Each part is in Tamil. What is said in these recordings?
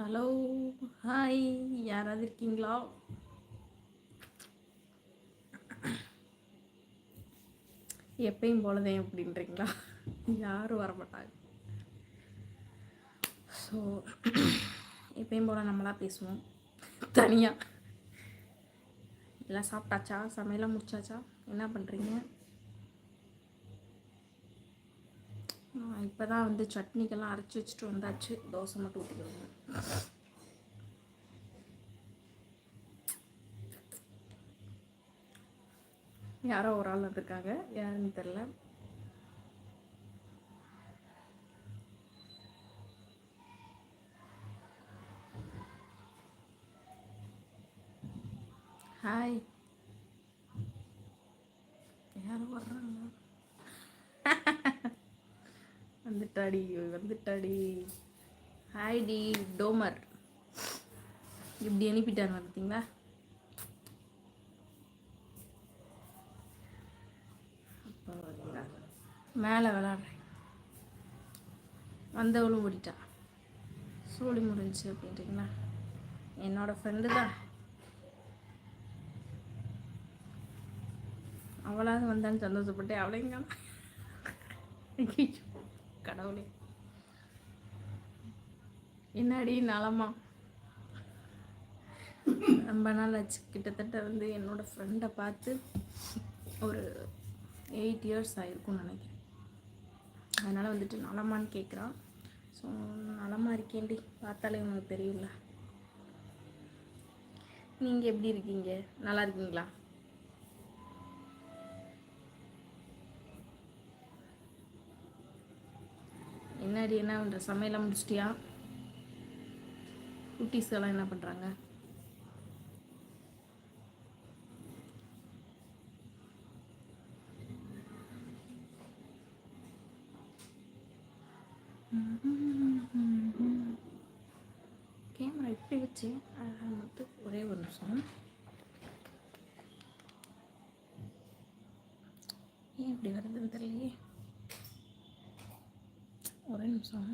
Hello hi. யாராவது இருக்கீங்களா? எப்பயும் போலதேன் அப்படின்றீங்களா? யாரும் வரமாட்டாங்க. ஸோ எப்பயும் போல் நம்மளாக பேசுவோம். தனியாக எல்லாம் சாப்பிட்டாச்சா? சமையலாம் முடிச்சாச்சா? என்ன பண்ணுறீங்க இப்போ தான் வந்து சட்னிக்கெல்லாம் அரைச்சி வச்சுட்டு வந்தாச்சு. தோசை மட்டும் ஊற்றிக்கிறோங்க யாரோ ஒரு ஆள் வந்திருக்காங்க. யாருன்னு தெரில ஹாய் யாரோ வர்றாங்க. வந்துட்டாடி வந்துட்டாடி. ஹாய் டி டோமர் இப்படி அனுப்பிட்டாங்க பார்த்தீங்களா மேலே விளாட்றேன். வந்தவளும் ஓடிட்டா. சோழி முடிஞ்சு அப்படின்றீங்களா? என்னோட ஃப்ரெண்டு தான். அவளாவது வந்தான்னு சந்தோஷப்பட்டு அவளையும் கடவுளே. என்னடி நலமா? ரொம்ப நாள் ஆச்சு. கிட்டத்தட்ட வந்து என்னோட ஃப்ரெண்டை பார்த்து ஒரு எயிட் இயர்ஸ் ஆகிருக்கும்னு நினைக்கிறேன். அதனால் வந்துட்டு நலமான்னு கேட்குறான் ஸோ நலமாக இருக்கேன்டி. பார்த்தாலே உனக்கு தெரியல நீங்கள் எப்படி இருக்கீங்க? நல்லா இருக்கீங்களா? என்னடி என்ன பண்ணுற சமையலாம் முடிச்சிட்டியா? குட்டீஸ் எல்லாம் என்ன பண்ணுறாங்க கேமரா இப்படி வச்சு? மட்டும் ஒரே ஒரு நிமிஷம். ஏன் இப்படி வருதுன்னு தெரியலையே. ஒரே நிமிஷம்.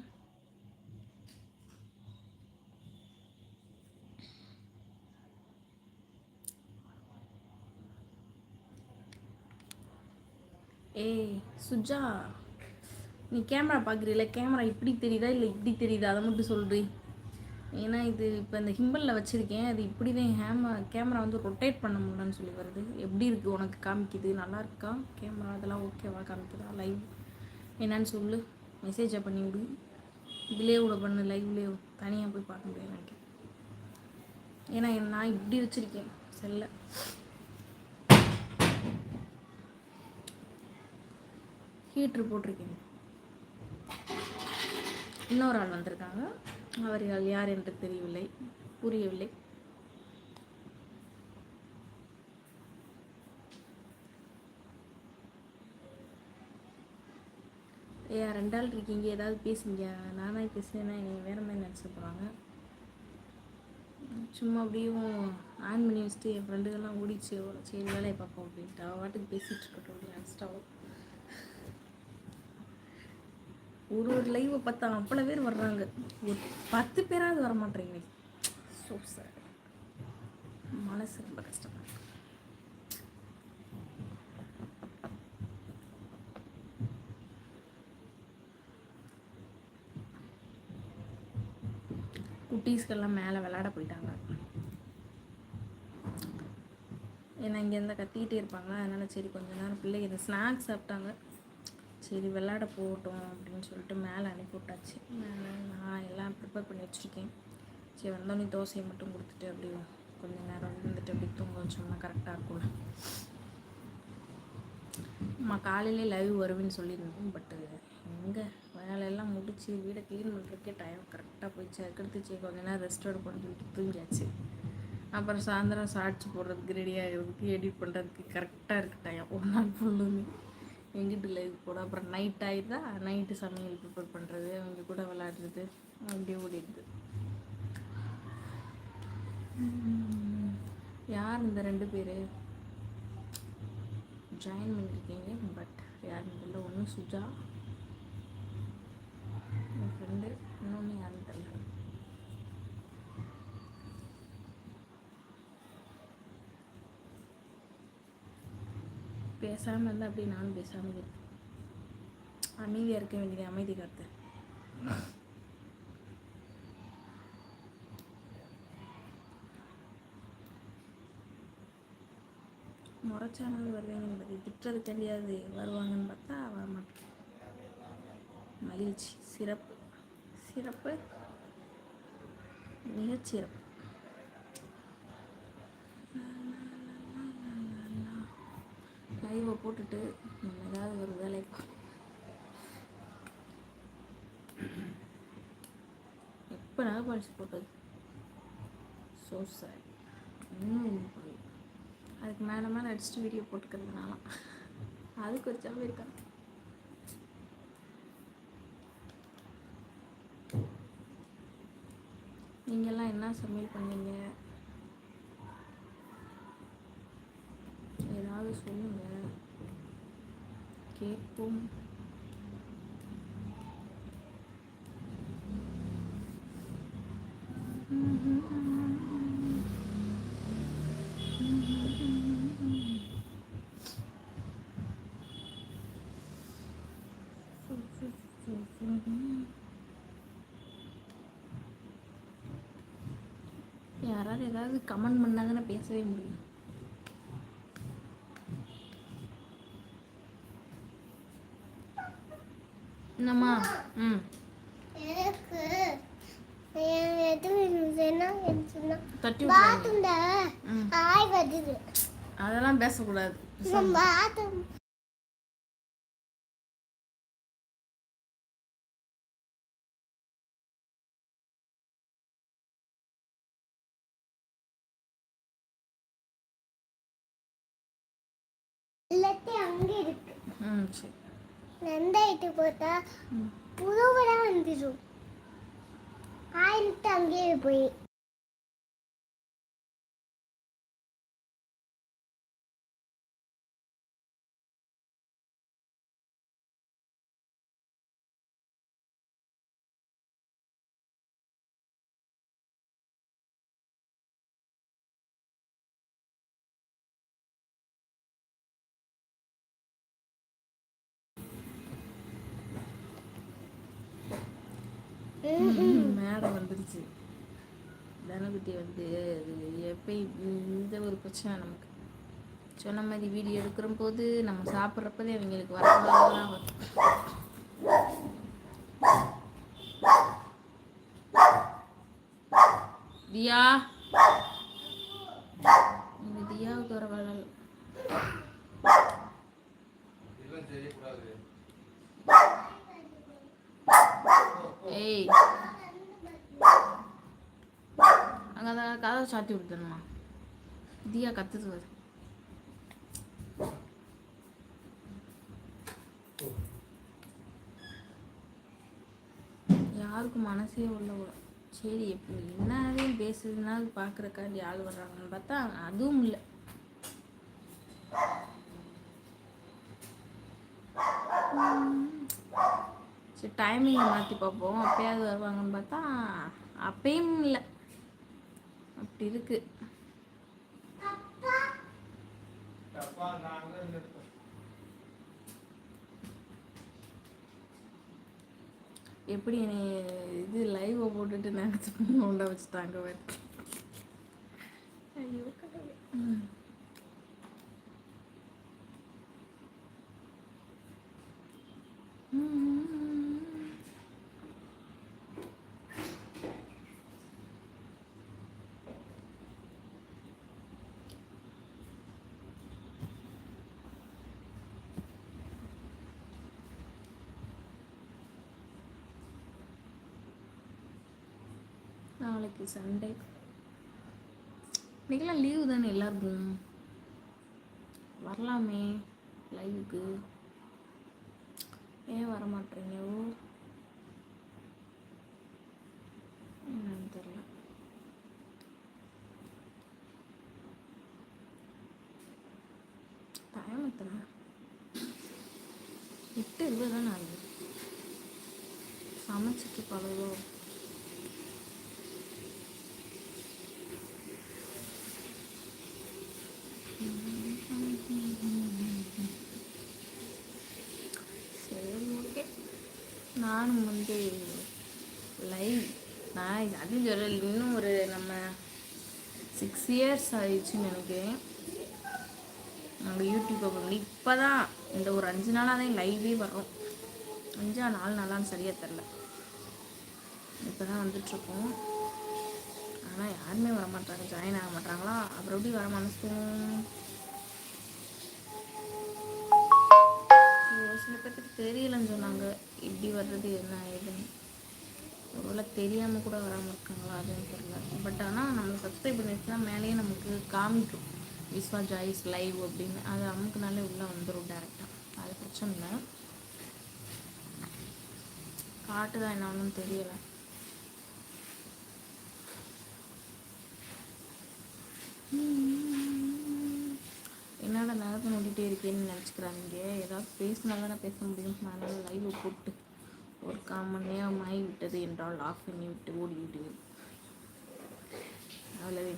ஏய் சுஜா நீ கேமரா பார்க்குறீல கேமரா இப்படி தெரியுதா? இல்லை இப்படி தெரியுதா? அதை மட்டும் சொல்றி. ஏன்னா இது இப்போ இந்த ஹிம்பலில் வச்சுருக்கேன். அது இப்படி தான் ஹேம கேமரா வந்து ரொட்டேட் பண்ண முடியலன்னு சொல்லி வருது. எப்படி இருக்குது உனக்கு காமிக்குது? நல்லா இருக்கா? கேமரா அதெல்லாம் ஓகேவா காமிக்குதா? லைவ் என்னன்னு சொல்லு. மெசேஜை பண்ணி விடு. இதுலேயே கூட பண்ணு. லைவ்லேயே தனியாக போய் பார்க்க முடியாது நினைக்கிறேன். ஏன்னா நான் இப்படி வச்சுருக்கேன். செல்ல ஹீட்ரு போட்டிருக்கீங்க. இன்னொரு ஆள் வந்திருக்காங்க. அவர்கள் யார் என்று தெரியவில்லை புரியவில்லை. ஏன் ரெண்டு ஆள் இருக்கீங்க. ஏதாவது பேசுங்க. நானே பேசுனேன்னா நீங்கள் வேற மாதிரி நினச்சி போகிறாங்க சும்மா அப்படியும் ஆன் பண்ணி வச்சுட்டு என் ஃப்ரெண்டுகள்லாம் ஓடிச்சு சரி வேலையை பார்ப்போம் அப்படின்ட்டு. அவள் வாட்டுக்கு பேசிகிட்டு இருக்கட்டும் அப்படின்னு நினச்சிட்டாவும் ஒரு ஒரு லைவை பார்த்தா அவ்வளோ பேர் வர்றாங்க. ஒரு பத்து பேராவது வர மாட்டேறீங்க ஸோ சார் மனசு ரொம்ப கஷ்டமாக இருக்கு குட்டீஸ்கெல்லாம் மேலே விளையாட போயிட்டாங்க. ஏன்னா இங்கேருந்து கத்திக்கிட்டே இருப்பாங்க அதனால் சரி கொஞ்ச நேரம் பிள்ளைங்க ஸ்நாக்ஸ் சாப்பிட்டாங்க. சரி விளாட போகட்டும் அப்படின்னு சொல்லிட்டு மேலே அனுப்பி விட்டாச்சு. மேலே. நான் எல்லாம் ப்ரிப்பேர் பண்ணி வச்சுருக்கேன். சரி வந்தோடனே தோசையை மட்டும் கொடுத்துட்டு அப்படி கொஞ்சம் நேரம் இருந்துட்டு அப்படி தூங்க வச்சோம்னா கரெக்டாக இருக்கும்ல. அம்மா காலையிலே லைவ் வருவேன்னு சொல்லியிருந்தோம். பட்டு எங்கே? வேலையெல்லாம் முடிச்சு வீடை க்ளீன் பண்ணுறதுக்கே டைம் கரெக்டாக போயிடுச்சு. அதுக்கடுத்து கொஞ்ச நேரம் ரெஸ்ட் எடுப்போம்னு சொல்லிட்டு தூங்கியாச்சு. அப்புறம் சாயந்தரம் ஷார்ட்ஸ் போடுறதுக்கு ரெடி ஆகிறதுக்கு எடிட் பண்ணுறதுக்கு கரெக்டாக இருக்குது டைம் ஒரு நாள் ஃபுல்லுமே எங்கிட்ட லைவ் போட. அப்புறம் நைட் ஆகிடுதா நைட்டு சமையல் ப்ரிப்பேர் பண்ணுறது அவங்க கூட விளாடுறது அப்படியே ஓடிடுது. யார் இந்த ரெண்டு பேர்? ஜாயின் பண்ணியிருக்கீங்க பட் யார் தெரியல ஒன்று சுஜா. என் ஃப்ரெண்டு இன்னொன்று யாருன்னு தெரியல பேசாமல் இருந்தால் அப்படியே நானும் பேசாமல் இருக்கேன் அமைதியாக இருக்க வேண்டியது அமைதி காத்து முறைச்சாமல் வருவேங்க என்பது திட்டுறது தெரியாது. வருவாங்கன்னு பார்த்தா வரமாட்டேன் மகிழ்ச்சி சிறப்பு. சிறப்பு. மிகச்சிறப்பு லைவை போட்டுட்டு நம்ம ஏதாவது ஒரு வேலை எப்போ நான் படிச்சு போட்டது? ஸோ சார் இன்னும் புரியும் அதுக்கு மேலே மேலே அடிச்சுட்டு வீடியோ போட்டுக்கிறதுனால. அதுக்கு வச்சாவே இருக்காங்க நீங்கள்லாம் என்ன சமையல் பண்ணீங்க? ஏதாவது சொல்லுங்கள் கேட்போம். யாராவது ஏதாவது கமெண்ட் பண்ணாதானே பேசவே முடியும் என்னம்மா ம் எனக்கு எது வேணும்னா எனக்கு சொன்னா தட்டி அதெல்லாம் பேசக்கூடாது. இல்லாட்டி அங்க இருக்கு. ம் சரி. நந்தாயிட்டு போட்டா ம். புதுவரா வந்துடும் ஆயிட்டு அங்கேயே போய். மேடம் வந்துருச்சு. தனகுட்டி வந்து அது எப்பயும் இந்த ஒரு பிரச்சனை நமக்கு. சொன்ன மாதிரி வீடியோ எடுக்கிற போது நம்ம சாப்பிட்றப்பதே அவங்களுக்கு வர வரலாம் வரும். தியா. தியாவுக்கு வர வரல ஏய். அங்கே அந்த கதவை சாத்தி விட்டுணுமா தியா கத்துது வருது யாருக்கும் மனசே உள்ள கூட சரி எப்படி என்னதையும் பேசுறதுனா பார்க்குறக்காண்டி ஆள் வர்றாங்கன்னு பார்த்தா அதுவும் இல்லை. சரி டைமிங்கை மாற்றி பார்ப்போம். அப்பயாவது வருவாங்கன்னு பார்த்தா அப்பயும் இல்லை. அப்படி இருக்கு. எப்படி என்னை இது லைவை போட்டுட்டு நினச்சி உண்ட வச்சுட்டாங்க ஐயோ கடவுள். நாளைக்கு சண்டே இன்றைக்கெல்லாம் லீவு தானே எல்லாருக்கும்? வரலாமே லைவுக்கு ஏன் வர மாட்டேறீங்க ஓ. என்னன்னு தெரியல. டைம் எத்தனை? எட்டு இருபது தானே ஆகுது. சமைச்சிட்டு பழகோ நானும் வந்து லைவ் நான் இது அதுவும் சொல்லல இன்னும் ஒரு நம்ம சியர்ஸ் இயர்ஸ் ஆயிடுச்சுன்னு நினைக்கிறேன் நாங்கள் யூடியூப் பண்ணி இப்போ தான் இந்த ஒரு அஞ்சு நாளாக தான் லைவே வர்றோம். அஞ்சா நாலு நாளான்னு சரியாக தெரில இப்போ தான் வந்துட்ருக்கோம் ஆனால் யாருமே வர மாட்டாங்க ஜாயின் ஆக மாட்டாங்களா? அப்புறம் எப்படி வர மனசும் ஒரு சில பேர்த்துக்கு தெரியலன்னு சொன்னாங்க. எப்படி வர்றது என்ன ஏதுன்னு ஒருவேளை தெரியாமல் கூட வராமல் இருக்காங்களா அதுன்னு தெரியல. பட் ஆனால் நம்ம சப்ஸ்கிரைப் பண்ணிட்டுனா மேலேயே நமக்கு காமிக்கும். விஸ்வா ஜாய்ஸ் லைவ் அப்படின்னு. அது அமுக்குனாலே உள்ளே வந்துடும் டேரெக்டாக அது பிரச்சனை இல்லை. காட்டுதான் என்ன ஒன்றும் தெரியலை. என்னடா நேரத்தை நோண்டிகிட்டே இருக்கேன்னு நினச்சிக்கிறாங்க ஏதாவது பேசினாலும் பேச முடியும். அதனால் லைவ் போட்டு. ஒரு கால் மணி நேரம் விட்டது என்றால் ஆஃப் பண்ணி விட்டு ஓடி விடுவேன் அவ்வளவே.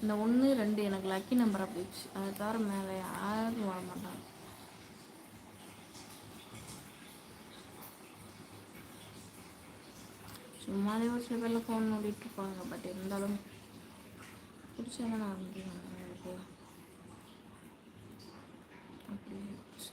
இந்த ஒன்று ரெண்டு எனக்கு லக்கி நம்பராக போயிடுச்சு. அதை தவிர மேலே யாரும் வர மாட்டாங்க. சும்மாவே ஒரு சில பேர்லாம் ஃபோன் நோண்டிட்டு இருப்பாங்க. பட் இருந்தாலும் பிடிச்சதான் நான் வந்து எனக்கு அப்படி ஆயிடுச்சு.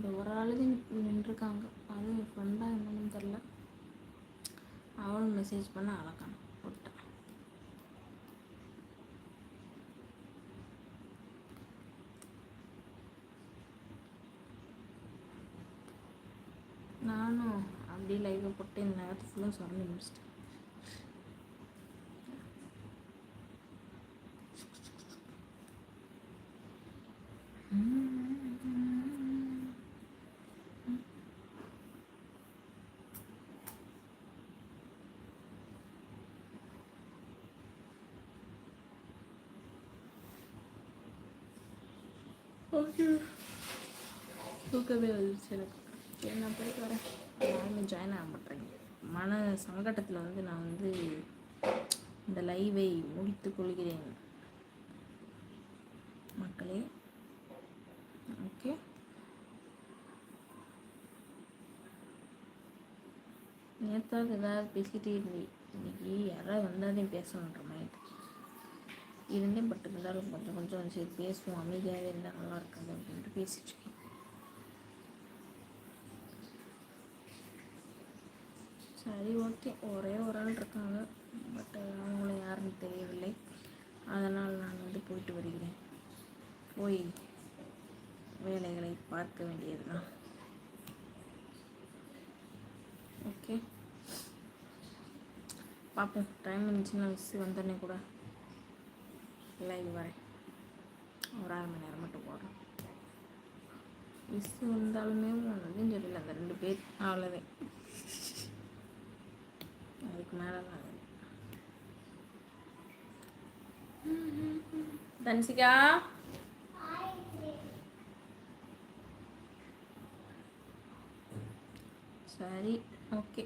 இந்த ஒரு ஆளுக்கு நின்றுருக்காங்க. அதுவும் என் ஃப்ரெண்டாக என்னன்னு தெரில அவளும் மெசேஜ் பண்ண அழகான போட்டேன். நானும் அப்படியே லைவை போட்டு இந்த நேரத்து ஃபுல்லாக சொல்லி முடிச்சிட்டேன். ஓகே தூக்கமே வந்துருச்சு எனக்கு. சரி நான் போயிட்டு வரேன். யாருமே ஜாயின் ஆக மாட்டேங்க. மன சங்கடத்தில் வந்து நான் வந்து இந்த லைவை முடித்து கொள்கிறேன். மக்களே. ஓகே நேற்றாவது ஏதாவது பேசிக்கிட்டே இருந்தேன். இன்னைக்கு யாராவது வந்தாலும் பேசணுன்ற மாதிரி இருந்தேன் பட் இருந்தாலும் கொஞ்சம் கொஞ்சம் சரி பேசுவோம். அமைதியாகவே இருந்தால் நல்லா இருக்காது அப்படின்ட்டு பேசிட்டு இருக்கேன். சரி ஓகே. ஒரே ஒரு ஆள் இருக்காங்க. பட் அவங்கள யாருன்னு தெரியவில்லை. அதனால் நான் வந்து போயிட்டு வருகிறேன். போய் வேலைகளை பார்க்க வேண்டியதுதான். ஓகே. பார்ப்போம். டைம் இருந்துச்சுன்னா மிஸ் வந்தோடனே கூட. லைவ் வரேன் ஒரு அரை மணி நேரம் மட்டும் போடுறேன் மிஸ் வந்தாலுமே ஒன்று சொல்லல அந்த ரெண்டு பேர். அவ்வளோதான். அதுக்கு மேலே தான் தன்சிகா? சரி ஓகே.